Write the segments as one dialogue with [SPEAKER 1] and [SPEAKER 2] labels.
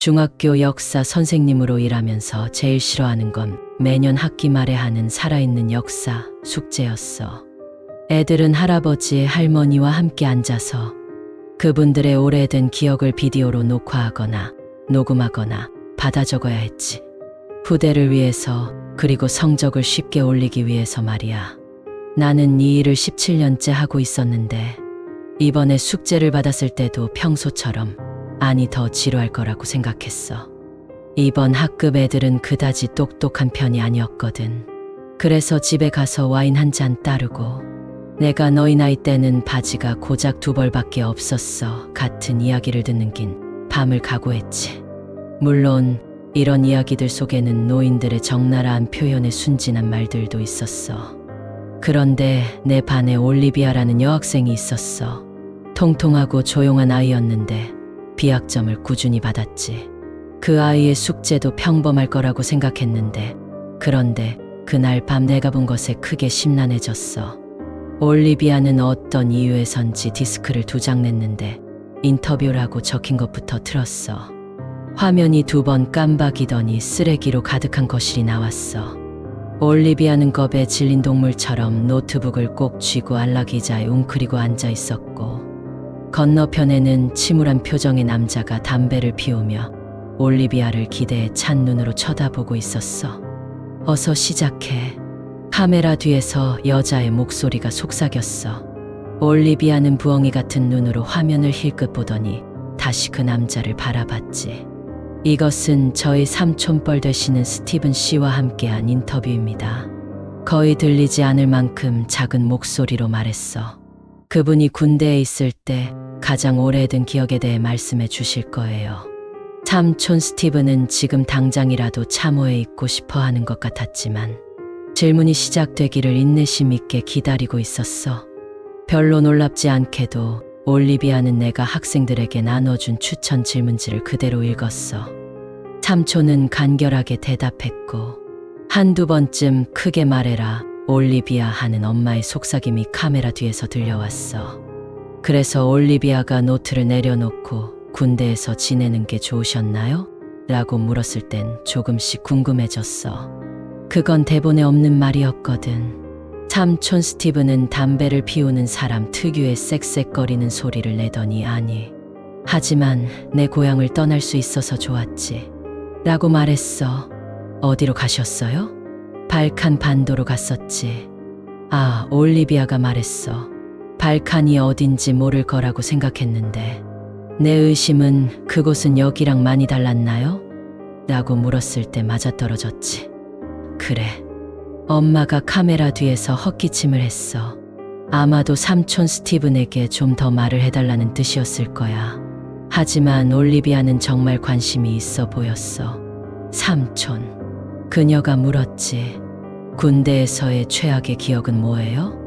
[SPEAKER 1] 중학교 역사 선생님으로 일하면서 제일 싫어하는 건 매년 학기 말에 하는 살아있는 역사 숙제였어. 애들은 할아버지, 할머니와 함께 앉아서 그분들의 오래된 기억을 비디오로 녹화하거나 녹음하거나 받아 적어야 했지. 후대를 위해서 그리고 성적을 쉽게 올리기 위해서 말이야. 나는 이 일을 17년째 하고 있었는데 이번에 숙제를 받았을 때도 평소처럼 아니 더 지루할 거라고 생각했어. 이번 학급 애들은 그다지 똑똑한 편이 아니었거든. 그래서 집에 가서 와인 한 잔 따르고 내가 너희 나이 때는 바지가 고작 두 벌밖에 없었어. 같은 이야기를 듣는 긴 밤을 각오했지. 물론 이런 이야기들 속에는 노인들의 적나라한 표현에 순진한 말들도 있었어. 그런데 내 반에 올리비아라는 여학생이 있었어. 통통하고 조용한 아이였는데 비학점을 꾸준히 받았지. 그 아이의 숙제도 평범할 거라고 생각했는데 그런데 그날 밤 내가 본 것에 크게 심란해졌어. 올리비아는 어떤 이유에선지 디스크를 두 장 냈는데 인터뷰라고 적힌 것부터 틀었어. 화면이 두 번 깜박이더니 쓰레기로 가득한 거실이 나왔어. 올리비아는 겁에 질린 동물처럼 노트북을 꼭 쥐고 안락의자에 웅크리고 앉아 있었고 건너편에는 침울한 표정의 남자가 담배를 피우며 올리비아를 기대에 찬 눈으로 쳐다보고 있었어. 어서 시작해. 카메라 뒤에서 여자의 목소리가 속삭였어. 올리비아는 부엉이 같은 눈으로 화면을 힐끗 보더니 다시 그 남자를 바라봤지. 이것은 저희 삼촌뻘 되시는 스티븐 씨와 함께한 인터뷰입니다. 거의 들리지 않을 만큼 작은 목소리로 말했어. 그분이 군대에 있을 때 가장 오래된 기억에 대해 말씀해 주실 거예요. 삼촌 스티븐은 지금 당장이라도 참호에 있고 싶어 하는 것 같았지만 질문이 시작되기를 인내심 있게 기다리고 있었어. 별로 놀랍지 않게도 올리비아는 내가 학생들에게 나눠준 추천 질문지를 그대로 읽었어. 삼촌은 간결하게 대답했고 한두 번쯤 크게 말해라 올리비아 하는 엄마의 속삭임이 카메라 뒤에서 들려왔어. 그래서 올리비아가 노트를 내려놓고 군대에서 지내는 게 좋으셨나요? 라고 물었을 땐 조금씩 궁금해졌어. 그건 대본에 없는 말이었거든. 삼촌 스티브는 담배를 피우는 사람 특유의 쌕쌕거리는 소리를 내더니 아니. 하지만 내 고향을 떠날 수 있어서 좋았지. 라고 말했어. 어디로 가셨어요? 발칸 반도로 갔었지. 아, 올리비아가 말했어. 발칸이 어딘지 모를 거라고 생각했는데 내 의심은 그곳은 여기랑 많이 달랐나요? 라고 물었을 때 맞아떨어졌지. 그래. 엄마가 카메라 뒤에서 헛기침을 했어. 아마도 삼촌 스티븐에게 좀 더 말을 해달라는 뜻이었을 거야. 하지만 올리비아는 정말 관심이 있어 보였어. 삼촌. 그녀가 물었지. 군대에서의 최악의 기억은 뭐예요?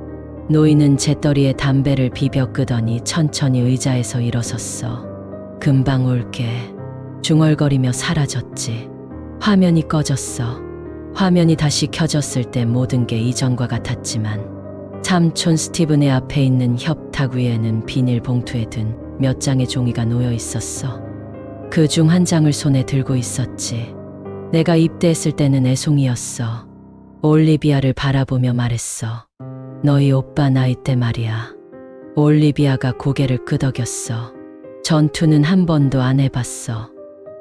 [SPEAKER 1] 노인은 재떨이에 담배를 비벼 끄더니 천천히 의자에서 일어섰어. 금방 올게. 중얼거리며 사라졌지. 화면이 꺼졌어. 화면이 다시 켜졌을 때 모든 게 이전과 같았지만 삼촌 스티븐의 앞에 있는 협탁 위에는 비닐 봉투에 든 몇 장의 종이가 놓여 있었어. 그 중 한 장을 손에 들고 있었지. 내가 입대했을 때는 애송이였어. 올리비아를 바라보며 말했어. 너희 오빠 나이 때 말이야. 올리비아가 고개를 끄덕였어. 전투는 한 번도 안 해봤어.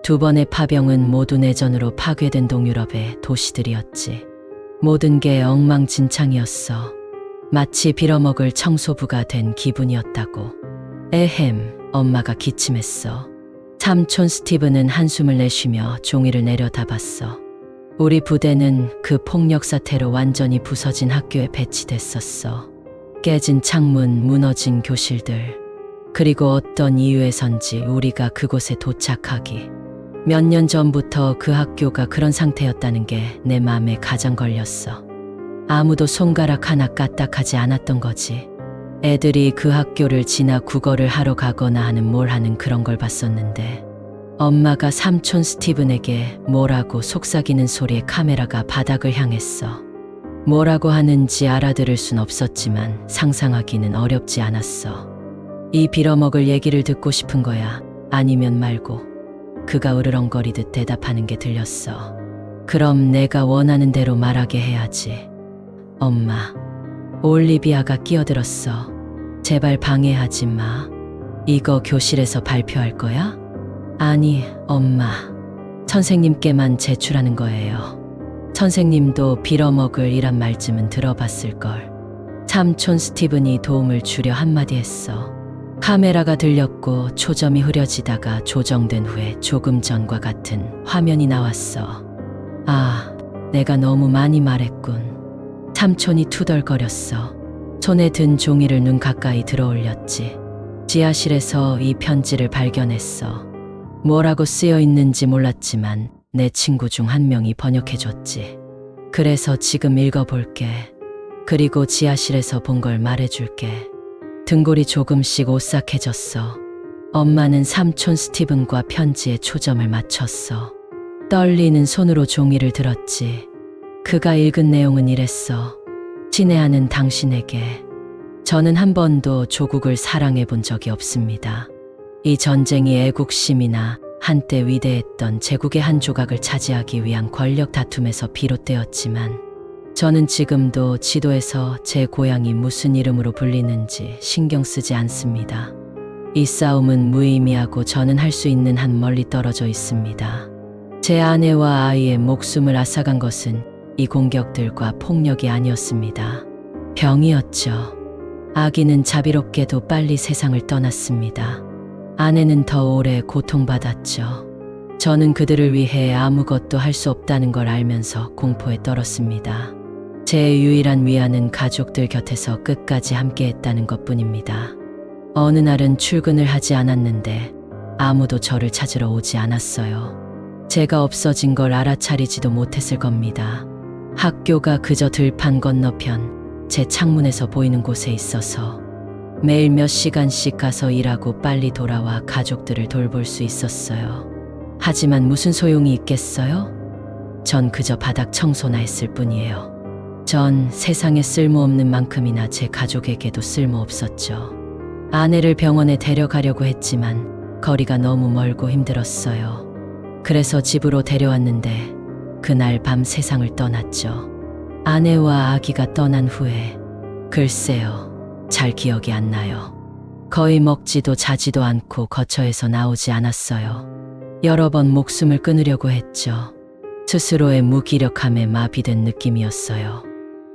[SPEAKER 1] 두 번의 파병은 모두 내전으로 파괴된 동유럽의 도시들이었지. 모든 게 엉망진창이었어. 마치 빌어먹을 청소부가 된 기분이었다고. 에헴, 엄마가 기침했어. 삼촌 스티븐은 한숨을 내쉬며 종이를 내려다봤어. 우리 부대는 그 폭력 사태로 완전히 부서진 학교에 배치됐었어. 깨진 창문, 무너진 교실들. 그리고 어떤 이유에선지 우리가 그곳에 도착하기. 몇 년 전부터 그 학교가 그런 상태였다는 게 내 마음에 가장 걸렸어. 아무도 손가락 하나 까딱하지 않았던 거지. 애들이 그 학교를 지나 국어를 하러 가거나 하는 뭘 하는 그런 걸 봤었는데 엄마가 삼촌 스티븐에게 뭐라고 속삭이는 소리에 카메라가 바닥을 향했어. 뭐라고 하는지 알아들을 순 없었지만 상상하기는 어렵지 않았어. 이 빌어먹을 얘기를 듣고 싶은 거야. 아니면 말고. 그가 으르렁거리듯 대답하는 게 들렸어. 그럼 내가 원하는 대로 말하게 해야지. 엄마. 올리비아가 끼어들었어. 제발 방해하지 마. 이거 교실에서 발표할 거야? 아니, 엄마. 선생님께만 제출하는 거예요. 선생님도 빌어먹을 이란 말쯤은 들어봤을걸. 삼촌 스티븐이 도움을 주려 한마디 했어. 카메라가 들렸고 초점이 흐려지다가 조정된 후에 조금 전과 같은 화면이 나왔어. 아, 내가 너무 많이 말했군. 삼촌이 투덜거렸어. 손에 든 종이를 눈 가까이 들어 올렸지. 지하실에서 이 편지를 발견했어. 뭐라고 쓰여 있는지 몰랐지만 내 친구 중 한 명이 번역해 줬지. 그래서 지금 읽어볼게. 그리고 지하실에서 본 걸 말해줄게. 등골이 조금씩 오싹해졌어. 엄마는 삼촌 스티븐과 편지에 초점을 맞췄어. 떨리는 손으로 종이를 들었지. 그가 읽은 내용은 이랬어. 친애하는 당신에게. 저는 한 번도 조국을 사랑해 본 적이 없습니다. 이 전쟁이 애국심이나 한때 위대했던 제국의 한 조각을 차지하기 위한 권력 다툼에서 비롯되었지만 저는 지금도 지도에서 제 고향이 무슨 이름으로 불리는지 신경 쓰지 않습니다. 이 싸움은 무의미하고 저는 할 수 있는 한 멀리 떨어져 있습니다. 제 아내와 아이의 목숨을 앗아간 것은 이 공격들과 폭력이 아니었습니다. 병이었죠. 아기는 자비롭게도 빨리 세상을 떠났습니다. 아내는 더 오래 고통받았죠. 저는 그들을 위해 아무것도 할 수 없다는 걸 알면서 공포에 떨었습니다. 제 유일한 위안은 가족들 곁에서 끝까지 함께 했다는 것 뿐입니다. 어느 날은 출근을 하지 않았는데 아무도 저를 찾으러 오지 않았어요. 제가 없어진 걸 알아차리지도 못했을 겁니다. 학교가 그저 들판 건너편 제 창문에서 보이는 곳에 있어서 매일 몇 시간씩 가서 일하고 빨리 돌아와 가족들을 돌볼 수 있었어요. 하지만 무슨 소용이 있겠어요? 전 그저 바닥 청소나 했을 뿐이에요. 전 세상에 쓸모없는 만큼이나 제 가족에게도 쓸모없었죠. 아내를 병원에 데려가려고 했지만 거리가 너무 멀고 힘들었어요. 그래서 집으로 데려왔는데 그날 밤 세상을 떠났죠. 아내와 아기가 떠난 후에 글쎄요. 잘 기억이 안 나요. 거의 먹지도 자지도 않고 거처에서 나오지 않았어요. 여러 번 목숨을 끊으려고 했죠. 스스로의 무기력함에 마비된 느낌이었어요.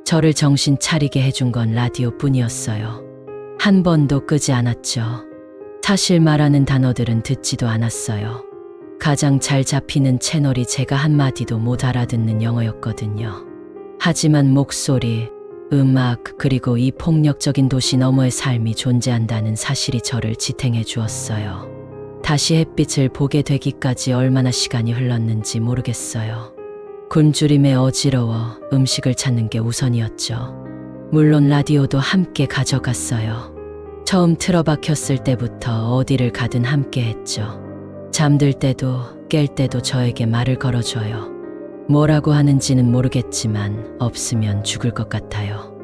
[SPEAKER 1] 저를 정신 차리게 해준 건 라디오 뿐이었어요. 한 번도 끄지 않았죠. 사실 말하는 단어들은 듣지도 않았어요. 가장 잘 잡히는 채널이 제가 한마디도 못 알아듣는 영어였거든요. 하지만 목소리, 음악, 그리고 이 폭력적인 도시 너머의 삶이 존재한다는 사실이 저를 지탱해 주었어요. 다시 햇빛을 보게 되기까지 얼마나 시간이 흘렀는지 모르겠어요. 굶주림에 어지러워 음식을 찾는 게 우선이었죠. 물론 라디오도 함께 가져갔어요. 처음 틀어박혔을 때부터 어디를 가든 함께 했죠. 잠들 때도 깰 때도 저에게 말을 걸어줘요. 뭐라고 하는지는 모르겠지만 없으면 죽을 것 같아요.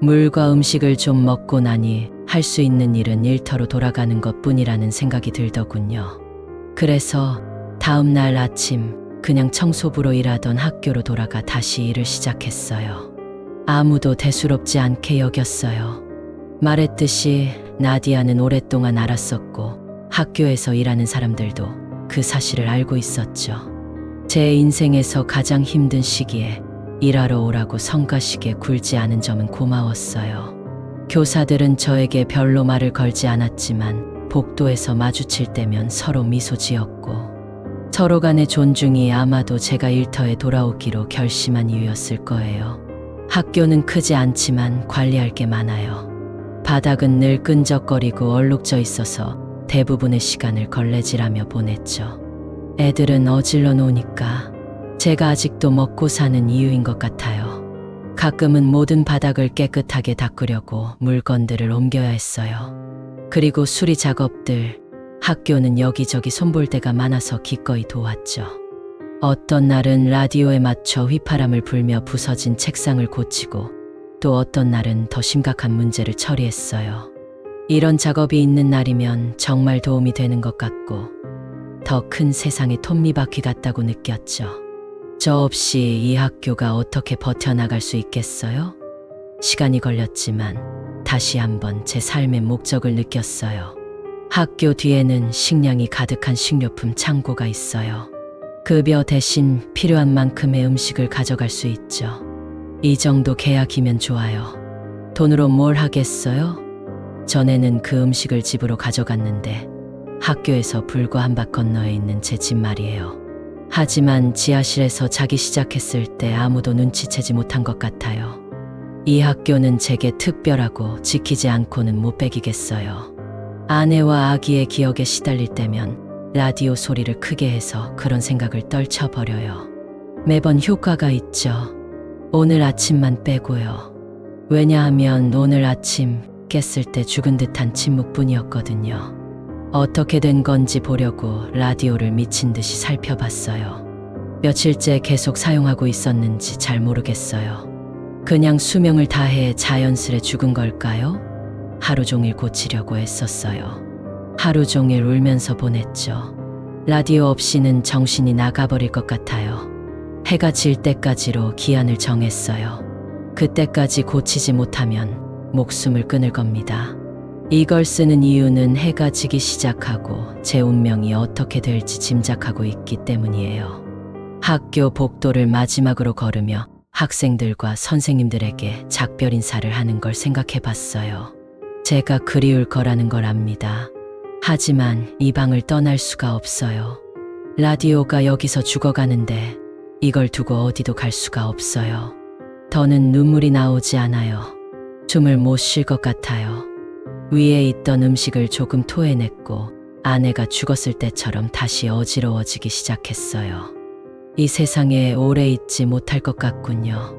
[SPEAKER 1] 물과 음식을 좀 먹고 나니 할 수 있는 일은 일터로 돌아가는 것 뿐이라는 생각이 들더군요. 그래서 다음 날 아침 그냥 청소부로 일하던 학교로 돌아가 다시 일을 시작했어요. 아무도 대수롭지 않게 여겼어요. 말했듯이 나디아는 오랫동안 알았었고 학교에서 일하는 사람들도 그 사실을 알고 있었죠. 제 인생에서 가장 힘든 시기에 일하러 오라고 성가시게 굴지 않은 점은 고마웠어요. 교사들은 저에게 별로 말을 걸지 않았지만 복도에서 마주칠 때면 서로 미소 지었고 서로 간의 존중이 아마도 제가 일터에 돌아오기로 결심한 이유였을 거예요. 학교는 크지 않지만 관리할 게 많아요. 바닥은 늘 끈적거리고 얼룩져 있어서 대부분의 시간을 걸레질하며 보냈죠. 애들은 어질러 놓으니까 제가 아직도 먹고 사는 이유인 것 같아요. 가끔은 모든 바닥을 깨끗하게 닦으려고 물건들을 옮겨야 했어요. 그리고 수리 작업들, 학교는 여기저기 손볼 데가 많아서 기꺼이 도왔죠. 어떤 날은 라디오에 맞춰 휘파람을 불며 부서진 책상을 고치고 또 어떤 날은 더 심각한 문제를 처리했어요. 이런 작업이 있는 날이면 정말 도움이 되는 것 같고 더 큰 세상의 톱니바퀴 같다고 느꼈죠. 저 없이 이 학교가 어떻게 버텨나갈 수 있겠어요? 시간이 걸렸지만 다시 한번 제 삶의 목적을 느꼈어요. 학교 뒤에는 식량이 가득한 식료품 창고가 있어요. 급여 대신 필요한 만큼의 음식을 가져갈 수 있죠. 이 정도 계약이면 좋아요. 돈으로 뭘 하겠어요? 전에는 그 음식을 집으로 가져갔는데 학교에서 불과 한 밭 건너에 있는 제 집 말이에요. 하지만 지하실에서 자기 시작했을 때 아무도 눈치채지 못한 것 같아요. 이 학교는 제게 특별하고 지키지 않고는 못 빼기겠어요. 아내와 아기의 기억에 시달릴 때면 라디오 소리를 크게 해서 그런 생각을 떨쳐버려요. 매번 효과가 있죠. 오늘 아침만 빼고요. 왜냐하면 오늘 아침 깼을 때 죽은 듯한 침묵뿐이었거든요. 어떻게 된 건지 보려고 라디오를 미친 듯이 살펴봤어요. 며칠째 계속 사용하고 있었는지 잘 모르겠어요. 그냥 수명을 다해 자연스레 죽은 걸까요? 하루 종일 고치려고 애썼어요. 하루 종일 울면서 보냈죠. 라디오 없이는 정신이 나가버릴 것 같아요. 해가 질 때까지로 기한을 정했어요. 그때까지 고치지 못하면 목숨을 끊을 겁니다. 이걸 쓰는 이유는 해가 지기 시작하고 제 운명이 어떻게 될지 짐작하고 있기 때문이에요. 학교 복도를 마지막으로 걸으며 학생들과 선생님들에게 작별 인사를 하는 걸 생각해 봤어요. 제가 그리울 거라는 걸 압니다. 하지만 이 방을 떠날 수가 없어요. 라디오가 여기서 죽어가는데 이걸 두고 어디도 갈 수가 없어요. 더는 눈물이 나오지 않아요. 숨을 못 쉴 것 같아요. 위에 있던 음식을 조금 토해냈고 아내가 죽었을 때처럼 다시 어지러워지기 시작했어요. 이 세상에 오래 있지 못할 것 같군요.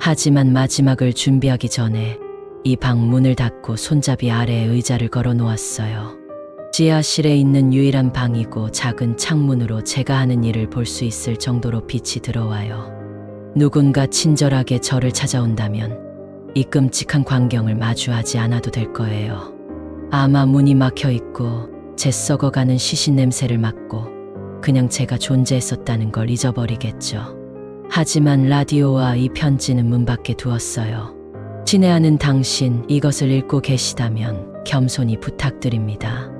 [SPEAKER 1] 하지만 마지막을 준비하기 전에 이 방 문을 닫고 손잡이 아래에 의자를 걸어 놓았어요. 지하실에 있는 유일한 방이고 작은 창문으로 제가 하는 일을 볼 수 있을 정도로 빛이 들어와요. 누군가 친절하게 저를 찾아온다면 이 끔찍한 광경을 마주하지 않아도 될 거예요. 아마 문이 막혀 있고 제 썩어가는 시신 냄새를 맡고 그냥 제가 존재했었다는 걸 잊어버리겠죠. 하지만 라디오와 이 편지는 문 밖에 두었어요. 친애하는 당신 이것을 읽고 계시다면 겸손히 부탁드립니다.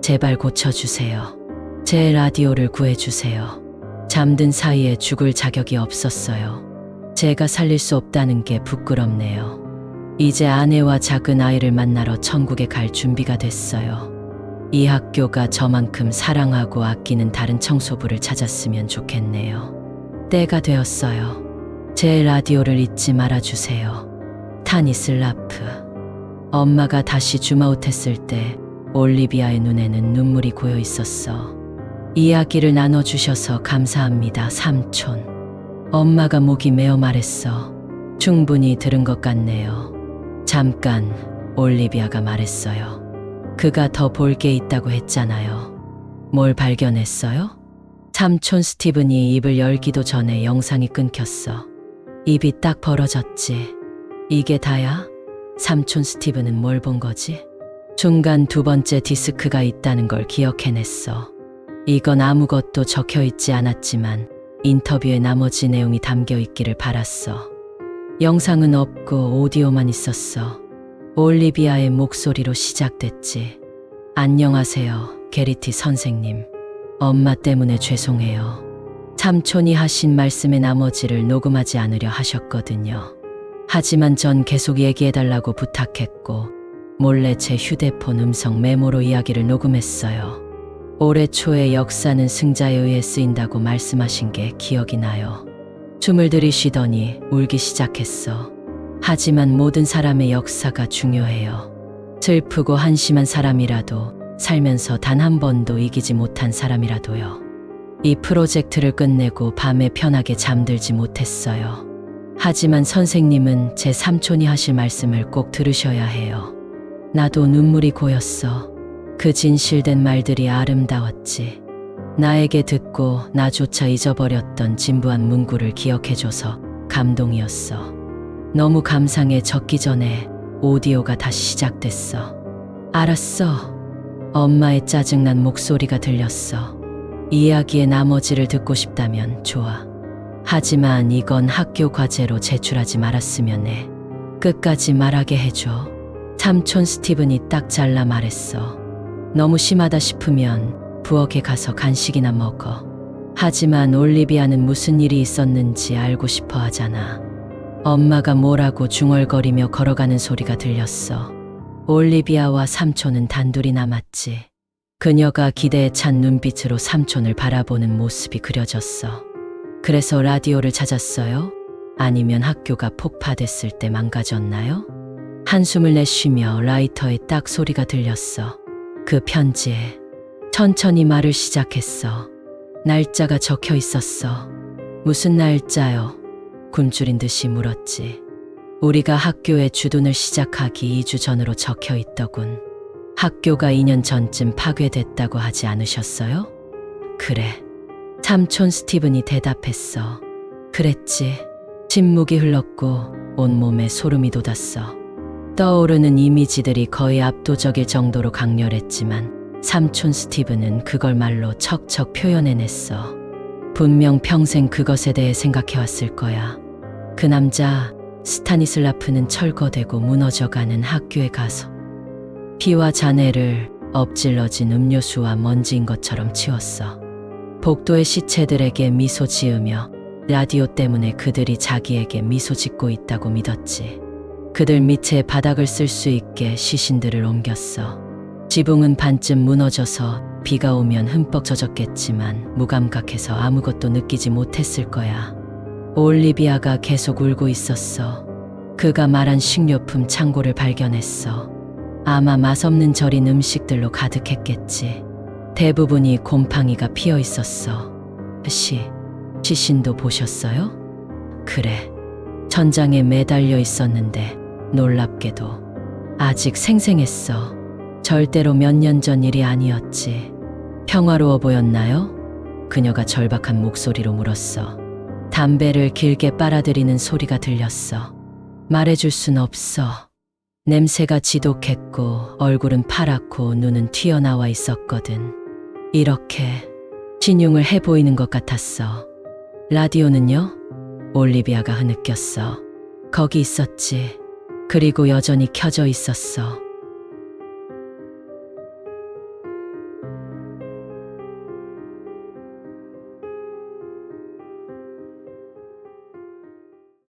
[SPEAKER 1] 제발 고쳐주세요. 제 라디오를 구해주세요. 잠든 사이에 죽을 자격이 없었어요. 제가 살릴 수 없다는 게 부끄럽네요. 이제 아내와 작은 아이를 만나러 천국에 갈 준비가 됐어요. 이 학교가 저만큼 사랑하고 아끼는 다른 청소부를 찾았으면 좋겠네요. 때가 되었어요. 제 라디오를 잊지 말아주세요. 타니슬라프. 엄마가 다시 줌아웃했을 때 올리비아의 눈에는 눈물이 고여 있었어. 이야기를 나눠주셔서 감사합니다, 삼촌. 엄마가 목이 메어 말했어. 충분히 들은 것 같네요. 잠깐, 올리비아가 말했어요. 그가 더 볼 게 있다고 했잖아요. 뭘 발견했어요? 삼촌 스티븐이 입을 열기도 전에 영상이 끊겼어. 입이 딱 벌어졌지. 이게 다야? 삼촌 스티븐은 뭘 본 거지? 중간 두 번째 디스크가 있다는 걸 기억해냈어. 이건 아무것도 적혀 있지 않았지만 인터뷰의 나머지 내용이 담겨 있기를 바랐어. 영상은 없고 오디오만 있었어. 올리비아의 목소리로 시작됐지. 안녕하세요, 게리티 선생님. 엄마 때문에 죄송해요. 삼촌이 하신 말씀의 나머지를 녹음하지 않으려 하셨거든요. 하지만 전 계속 얘기해달라고 부탁했고, 몰래 제 휴대폰 음성 메모로 이야기를 녹음했어요. 올해 초에 역사는 승자에 의해 쓰인다고 말씀하신 게 기억이 나요. 춤을 들이쉬더니 울기 시작했어. 하지만 모든 사람의 역사가 중요해요. 슬프고 한심한 사람이라도 살면서 단 한 번도 이기지 못한 사람이라도요. 이 프로젝트를 끝내고 밤에 편하게 잠들지 못했어요. 하지만 선생님은 제 삼촌이 하실 말씀을 꼭 들으셔야 해요. 나도 눈물이 고였어. 그 진실된 말들이 아름다웠지. 나에게 듣고 나조차 잊어버렸던 진부한 문구를 기억해줘서 감동이었어. 너무 감상에 적기 전에 오디오가 다시 시작됐어. 알았어. 엄마의 짜증난 목소리가 들렸어. 이야기의 나머지를 듣고 싶다면 좋아. 하지만 이건 학교 과제로 제출하지 말았으면 해. 끝까지 말하게 해줘. 삼촌 스티븐이 딱 잘라 말했어. 너무 심하다 싶으면 부엌에 가서 간식이나 먹어. 하지만 올리비아는 무슨 일이 있었는지 알고 싶어 하잖아. 엄마가 뭐라고 중얼거리며 걸어가는 소리가 들렸어. 올리비아와 삼촌은 단둘이 남았지. 그녀가 기대에 찬 눈빛으로 삼촌을 바라보는 모습이 그려졌어. 그래서 라디오를 찾았어요? 아니면 학교가 폭파됐을 때 망가졌나요? 한숨을 내쉬며 라이터에 딱 소리가 들렸어. 그 편지에 천천히 말을 시작했어. 날짜가 적혀 있었어. 무슨 날짜요? 굶주린 듯이 물었지. 우리가 학교에 주둔을 시작하기 2주 전으로 적혀 있더군. 학교가 2년 전쯤 파괴됐다고 하지 않으셨어요? 그래. 삼촌 스티븐이 대답했어. 그랬지. 침묵이 흘렀고 온몸에 소름이 돋았어. 떠오르는 이미지들이 거의 압도적일 정도로 강렬했지만 삼촌 스티븐은 그걸 말로 척척 표현해냈어. 분명 평생 그것에 대해 생각해왔을 거야. 그 남자 스타니슬라프는 철거되고 무너져가는 학교에 가서 피와 잔해를 엎질러진 음료수와 먼지인 것처럼 치웠어. 복도의 시체들에게 미소 지으며 라디오 때문에 그들이 자기에게 미소 짓고 있다고 믿었지. 그들 밑에 바닥을 쓸 수 있게 시신들을 옮겼어. 지붕은 반쯤 무너져서 비가 오면 흠뻑 젖었겠지만 무감각해서 아무것도 느끼지 못했을 거야. 올리비아가 계속 울고 있었어. 그가 말한 식료품 창고를 발견했어. 아마 맛없는 절인 음식들로 가득했겠지. 대부분이 곰팡이가 피어 있었어. 시, 시신도 보셨어요? 그래. 천장에 매달려 있었는데 놀랍게도 아직 생생했어. 절대로 몇 년 전 일이 아니었지. 평화로워 보였나요? 그녀가 절박한 목소리로 물었어. 담배를 길게 빨아들이는 소리가 들렸어. 말해줄 순 없어. 냄새가 지독했고 얼굴은 파랗고 눈은 튀어나와 있었거든. 이렇게 신용을 해 보이는 것 같았어. 라디오는요? 올리비아가 흐느꼈어. 거기 있었지. 그리고 여전히 켜져 있었어.